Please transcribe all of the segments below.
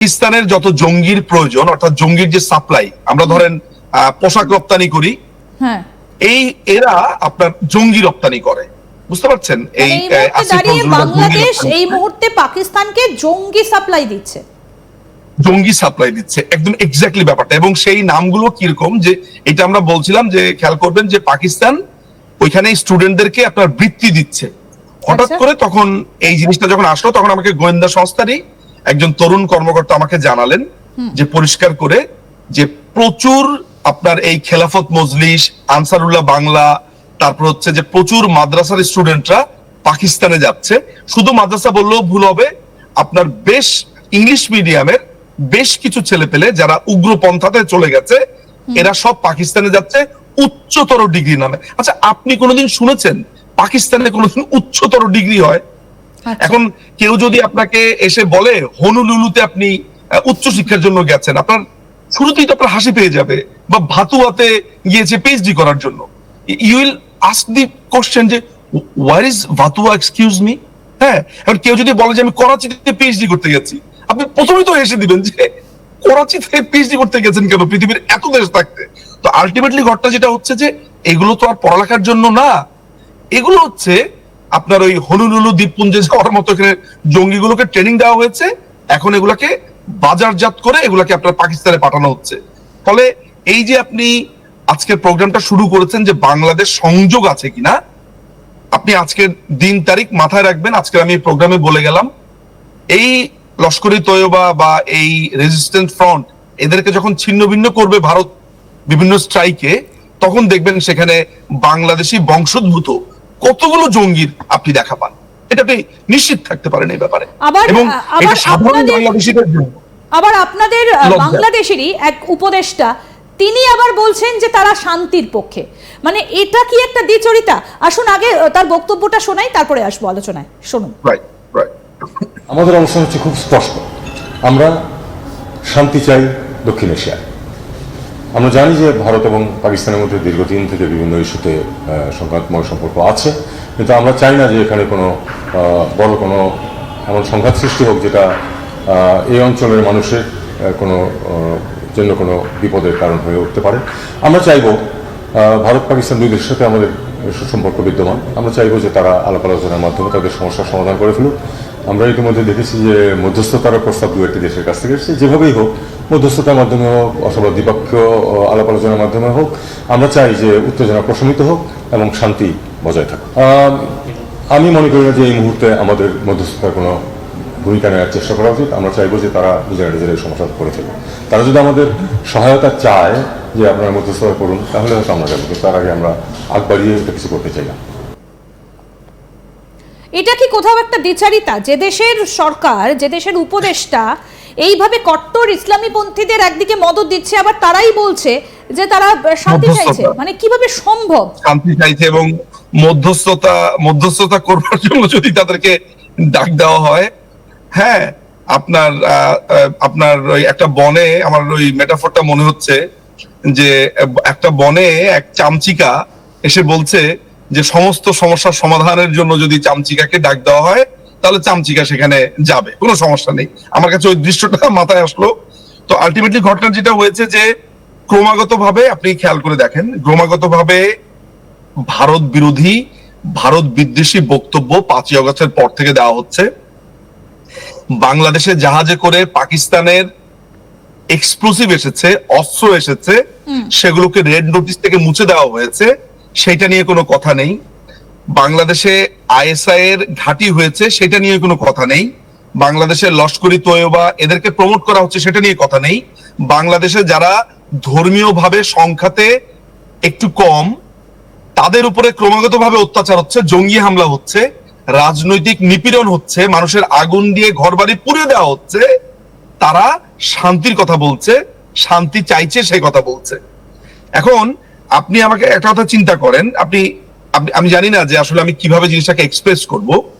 পাকিস্তানের যত জঙ্গির প্রয়োজন অর্থাৎ জঙ্গির যে সাপ্লাই আমরা ধরেন পোশাক রপ্তানি করি হ্যাঁ। এই এরা আপনার জঙ্গি রপ্তানি করে। বুঝতে পারছেন? মানে এই বাংলাদেশ এই মুহূর্তে পাকিস্তানকে জঙ্গি সাপ্লাই দিচ্ছে। জঙ্গি সাপ্লাই দিচ্ছে একদম এক্স্যাক্টলি ব্যাপারটা। এবং সেই নামগুলো কীরকম যে এটা আমরা বলছিলাম যে খেয়াল করবেন যে পাকিস্তান ওইখানে স্টুডেন্টদেরকে আপনার বৃত্তি দিচ্ছে। হঠাৎ আচ্ছা। করে তখন এই জিনিসটা যখন আসলো তখন আমাকে গোয়েন্দা সংস্থারই একজন তরুণ কর্মকর্তা আমাকে জানালেন যে পরিষ্কার করে যে প্রচুর আপনার এই খেলাফত মজলিস আনসারুল্লাহ বাংলা তারপর হচ্ছে যে প্রচুর মাদ্রাসার স্টুডেন্টরা পাকিস্তানে যাচ্ছে। শুধু মাদ্রাসা বললেও ভুল হবে আপনার বেশ ইংলিশ মিডিয়ামের বেশ কিছু ছেলে পেলে যারা উগ্রপন্থাতে চলে গেছে এরা সব পাকিস্তানে যাচ্ছে উচ্চতর ডিগ্রি নামে। আচ্ছা আপনি কোনোদিন শুনেছেন পাকিস্তানে কোনোদিন উচ্চতর ডিগ্রি হয়। এখন কেউ যদি আপনাকে এসে বলে, হনুলুলুতে আপনি উচ্চ শিক্ষার জন্য গেছেন আপনার শুরুতেই তো আপনার হাসি পেয়ে যাবে বা ভাতুয়াতে গিয়েছে পিএইচডি করার জন্য। You will ask the question যে ওয়ার ইজ ভাতুয়া? এক্সকিউজ মি হ্যাঁ এখন কেউ যদি বলে যে, আমি করাচিতে পিএইচডি করতে গেছি আপনি প্রথমেই তো হেসে দিবেন যে, করাচিতে পিএইচডি করতে গেছেন কেন? পৃথিবীর এত দেশ থাকতে। তো আলটিমেটলি ঘটনা যেটা হচ্ছে যে, এগুলো তো আর পড়ালেখার জন্য না। এগুলো হচ্ছে আপনার ওই হনুলুলু দ্বীপপুঞ্জে যাওয়ার মতো এখানে জঙ্গিগুলোকে ট্রেনিং দেওয়া হয়েছে। এখন এগুলাকে বাজারজাত করে এগুলাকে আপনার পাকিস্তানে পাঠানো হচ্ছে। ফলে এই যে আপনি আজকের প্রোগ্রামটা শুরু করেছেন যে বাংলাদেশ সংযোগ আছে কিনা, আপনি আজকের দিন তারিখ মাথায় রাখবেন। আজকে আমি প্রোগ্রামে বলে গেলাম, এই লস্করি তৈয়বা বা এই রেজিস্ট্যান্ট ফ্রন্ট এদেরকে যখন ছিন্ন ভিন্ন করবে ভারত বিভিন্ন স্ট্রাইকে তখন দেখবেন সেখানে বাংলাদেশি বংশোদ্ভূত। কতগুলো জঙ্গির আপনি দেখা পান? এটা আপনি নিশ্চিত থাকতে পারেন এই ব্যাপারে। আবার- এবং এটা সাধারণ বাংলাদেশিদের জন্য। আবার আপনাদের বাংলাদেশেরই এক উপদেষ্টা তিনি আবার বলছেন যে তারা শান্তির পক্ষে। মানে এটা কি একটা দ্বিচরিতা? আসুন আগে তার বক্তব্যটা শোনাই তারপরে আসব আলোচনায়। শুনুন। রাইট রাইট আমাদের অবস্থান হচ্ছে খুব স্পষ্ট। আমরা শান্তি চাই দক্ষিণ এশিয়ায়। আমরা জানি যে ভারত এবং পাকিস্তানের মধ্যে দীর্ঘদিন থেকে বিভিন্ন ইস্যুতে সংঘাতময় সম্পর্ক আছে, কিন্তু আমরা চাই না যে এখানে কোনো বড় কোনো এমন সংঘাত সৃষ্টি হোক যেটা এই অঞ্চলের মানুষের কোনো জন্য কোনো বিপদের কারণ হয়ে উঠতে পারে। আমরা চাইব ভারত পাকিস্তান দুই দেশের সাথে আমাদের সুসম্পর্ক বিদ্যমান আমরা চাইব যে তারা আলাপ আলোচনার মাধ্যমে তাদের সমস্যার সমাধান করে ফেলুক। আমরা ইতিমধ্যে দেখেছি যে মধ্যস্থতার প্রস্তাব দু একটি দেশের কাছ থেকে এসেছে। যেভাবেই হোক, মধ্যস্থতার মাধ্যমে হোক অথবা দ্বিপক্ষীয় আলাপ আলোচনার মাধ্যমে হোক, আমরা চাই যে উত্তেজনা প্রশমিত হোক এবং শান্তি বজায় থাকুক। আমি মনে করি না যে এই মুহূর্তে আমাদের মধ্যস্থতার কোনো ভূমিকা নেওয়ার চেষ্টা করা উচিত। আমরা চাইব যে তারা নিজেরা নিজেরা সমস্যা করে ফেলবে তারা যদি আমাদের সহায়তা চায় যে আপনারা মধ্যস্থতা করুন তাহলে হয়তো আমরা যাব কিন্তু তার আগে আমরা আগ বাড়িয়ে এটা কিছু করতে চাই না। এটা কি কোথাও একটা দ্বিচারিতা? যে দেশের সরকার যে দেশের উপদেষ্টা এইভাবে কট্টর ইসলামী পন্থীদের একদিকে মদত দিচ্ছে আবার তারাই বলছে যে তারা শান্তি চাইছে। মানে কীভাবে সম্ভব? শান্তি চাইছে এবং মধ্যস্থতা মধ্যস্থতা করবার জন্য যদি তাদেরকে ডাক দেওয়া হয় হ্যাঁ আপনার আপনার ওই একটা বনে আমার ওই মেটাফোরটা মনে হচ্ছে যে, একটা বনে এক চামচিকা এসে বলছে যে, সমস্ত সমস্যার সমাধানের জন্য যদি চামচিকাকে ডাক দেওয়া হয়, তাহলে চামচিকা সেখানে যাবে। কোনো সমস্যা নেই। আমার কাছে ওই দৃশ্যটা মাথায় আসলো। তো আলটিমেটলি ঘটনা যেটা হয়েছে যে ক্রমাগত ভাবে আপনি খেয়াল করে দেখেন ক্রমাগত ভাবে ভারত বিরোধী, ভারত বিদ্বেষী বক্তব্য পাঁচই অগস্টের পর থেকে দেওয়া হচ্ছে। বাংলাদেশে জাহাজে করে পাকিস্তানের এক্সপ্লোসিভ এসেছে অস্ত্র এসেছে সেগুলোকে রেড নোটিস থেকে মুছে দেওয়া হয়েছে। সেটা নিয়ে কোনো কথা নেই। বাংলাদেশে আইএসআই এর ঘাঁটি হয়েছে সেটা নিয়ে কোনো কথা নেই। বাংলাদেশের লস্করি তৈয়বা এদেরকে প্রমোট করা হচ্ছে সেটা নিয়ে কথা নেই। বাংলাদেশে যারা ধর্মীয় ভাবে সংখ্যাতে একটু কম তাদের উপরে ক্রমাগত ভাবে অত্যাচার হচ্ছে জঙ্গি হামলা হচ্ছে রাজনৈতিক নিপীড়ন হচ্ছে মানুষের আগুন দিয়ে ঘরবাড়ি পুড়িয়ে দেওয়া হচ্ছে। তারা শান্তির কথা বলছে, শান্তি চাইছে, সেই কথা বলছে। এখন আপনি আমাকে একটা কথা চিন্তা করেন, আপনি আমি জানি না যে আসলে আমি কীভাবে জিনিসটাকে এক্সপ্রেস করব।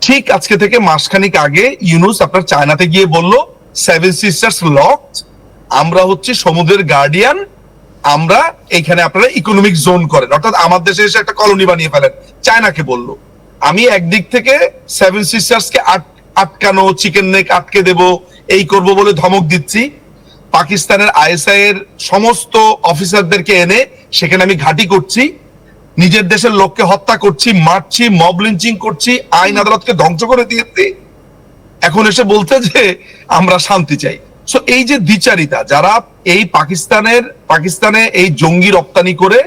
ঠিক আজকে থেকে মাসখানিক আগে ইউনুস আপনার চায়নাতে গিয়ে বলল সেভেন সিস্টার্স লকড আমরা হচ্ছে সমুদ্রের গার্ডিয়ান আমরা এইখানে আপনারা ইকোনমিক জোন করেন। অর্থাৎ আমার দেশে এসে একটা কলোনি বানিয়ে ফেলেন, চায়নাকে বলল। আমি একদিক থেকে সেভেন সিস্টার্স কে আট- আটকানো চিকেন নেক আটকে দেব এই করব বলে ধমক দিচ্ছি। পাকিস্তানের আইএসআই এর সমস্ত অফিসারদেরকে এনে সেখানে আমি ঘাঁটি করছি। নিজের দেশের লোককে হত্যা করছি, মারছি, মব লিঞ্চিং করছি, আইন আদালতকে ধ্বংস করে দিয়েছি। এখন এসে বলতে যে আমরা শান্তি চাই। সো এই যে দ্বিচারিতা, যারা এই পাকিস্তানের, পাকিস্তানে এই জঙ্গি রপ্তানি করে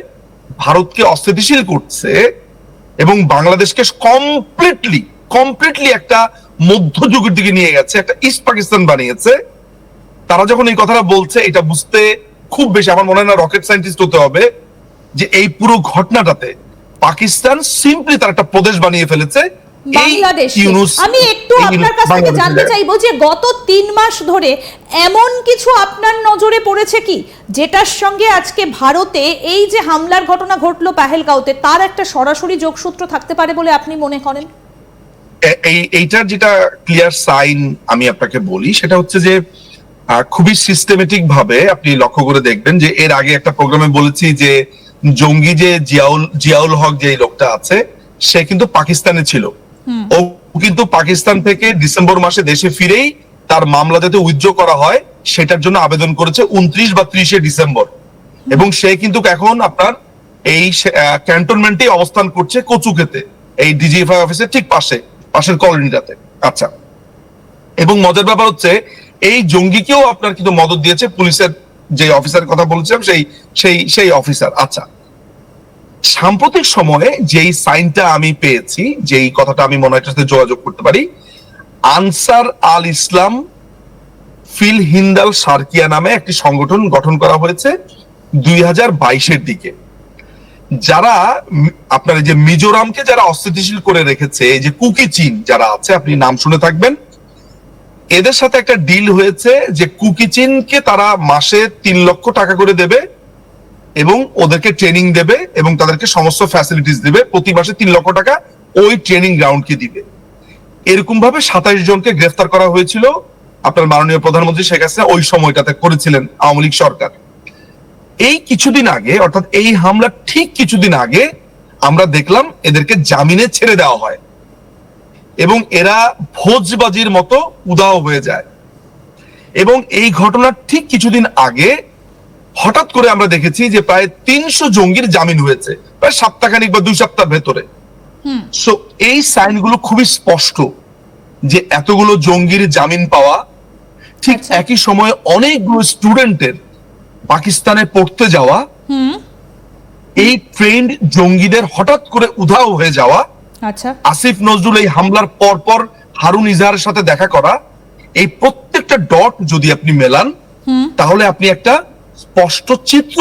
ভারতকে অস্থিতিশীল করছে এবং বাংলাদেশকে কমপ্লিটলি কমপ্লিটলি একটা মধ্যযুগের দিকে নিয়ে গেছে একটা ইস্ট পাকিস্তান বানিয়েছে। তারা যখন এই কথাটা বলছে এটা বুঝতে খুব বেশি আমার মনে হয় না রকেট সায়েন্টিস্ট হতে হবে যে এই পুরো ঘটনাটাতে পাকিস্তান সিম্পলি তার একটা প্রদেশ বানিয়ে ফেলেছে। বাংলাদেশ আমি একটু আপনার কাছ থেকে জানতে চাইব যে গত তিন মাস ধরে এমন কিছু আপনার নজরে পড়েছে কি? যেটার সঙ্গে আজকে ভারতে এই যে হামলার ঘটনা ঘটলো পাহেলগাঁওতে তার একটা সরাসরি যোগসূত্র থাকতে পারে বলে আপনি মনে করেন? এই এইটার যেটা ক্লিয়ার সাইন আমি আপনাকে বলি সেটা হচ্ছে যে খুবই সিস্টেমেটিক ভাবে আপনি লক্ষ্য করে দেখবেন যে এর আগে একটা প্রোগ্রামে বলেছি যে জঙ্গি যে জিয়াউল জিয়াউল হক যে লোকটা আছে সে কিন্তু পাকিস্তানে ছিল। ও কিন্তু পাকিস্তান থেকে ডিসেম্বর মাসে দেশে ফিরেই তার মামলা যাতে উইথড্র করা হয় সেটার জন্য আবেদন করেছে উনত্রিশ বা ত্রিশে ডিসেম্বর। এবং সে কিন্তু এখন আপনার এই ক্যান্টনমেন্টে অবস্থান করছে কচুকেতে এই ডিজিএফআই অফিসের ঠিক পাশে। পাশের কলোনিটাতে। আচ্ছা। এবং মজার ব্যাপার হচ্ছে, এই জঙ্গিকেও আপনার কিন্তু মদত দিয়েছে পুলিশের যে অফিসার কথা বলছিলাম, সেই সেই সেই অফিসার। আচ্ছা। সাম্প্রতিক সময়ে যেই সাইনটা আমি পেয়েছি, যেই কথাটা আমি মনে হয় সাথে যোগাযোগ করতে পারি, আনসার আল ইসলাম ফিল হিন্দাল সার্কিয়া নামে একটি সংগঠন গঠন করা হয়েছে দুই হাজার বাইশের দিকে। যারা আপনার যে মিজোরামকে যারা অস্থিতিশীল করে রেখেছে, এই যে কুকি চীন যারা আছে, আপনি নাম শুনে থাকবেন, এদের সাথে একটা ডিল হয়েছে যে কুকি চীনকে তারা মাসে তিন লক্ষ টাকা করে দেবে এবং ওদেরকে ট্রেনিং দেবে এবং তাদেরকে সমস্ত ফ্যাসিলিটিস দেবে, প্রতি মাসে তিন লক্ষ টাকা ওই ট্রেনিং গ্রাউন্ডকে দিবে। এরকম ভাবে সাতাইশ জনকে গ্রেফতার করা হয়েছিল। আপনার মাননীয় প্রধানমন্ত্রী শেখ হাসিনা ওই সময়টাতে করেছিলেন আওয়ামী লীগ সরকার। এই কিছুদিন আগে অর্থাৎ এই হামলা ঠিক কিছুদিন আগে আমরা দেখলাম এদেরকে জামিনে ছেড়ে দেওয়া হয়। এবং এরা ভোজবাজির মতো উদাও হয়ে যায়। এবং এই ঘটনার ঠিক কিছুদিন আগে হঠাৎ করে আমরা দেখেছি যে প্রায় তিনশো জঙ্গির জামিন হয়েছে প্রায় সপ্তাহখানিক বা দুই সপ্তাহ ভেতরে। সো এই সাইনগুলো খুবই স্পষ্ট যে এতগুলো জঙ্গির জামিন পাওয়া ঠিক আচ্ছা। একই সময়ে অনেকগুলো স্টুডেন্টের পাকিস্তানে পড়তে যাওয়া এই ট্রেন্ড জঙ্গিদের হঠাৎ করে উধাও হয়ে যাওয়া আচ্ছা। আসিফ নজরুল এই হামলার পর পর হারুন ইজাহারের সাথে দেখা করা এই প্রত্যেকটা ডট যদি আপনি মেলান তাহলে আপনি একটা স্পষ্ট চিত্র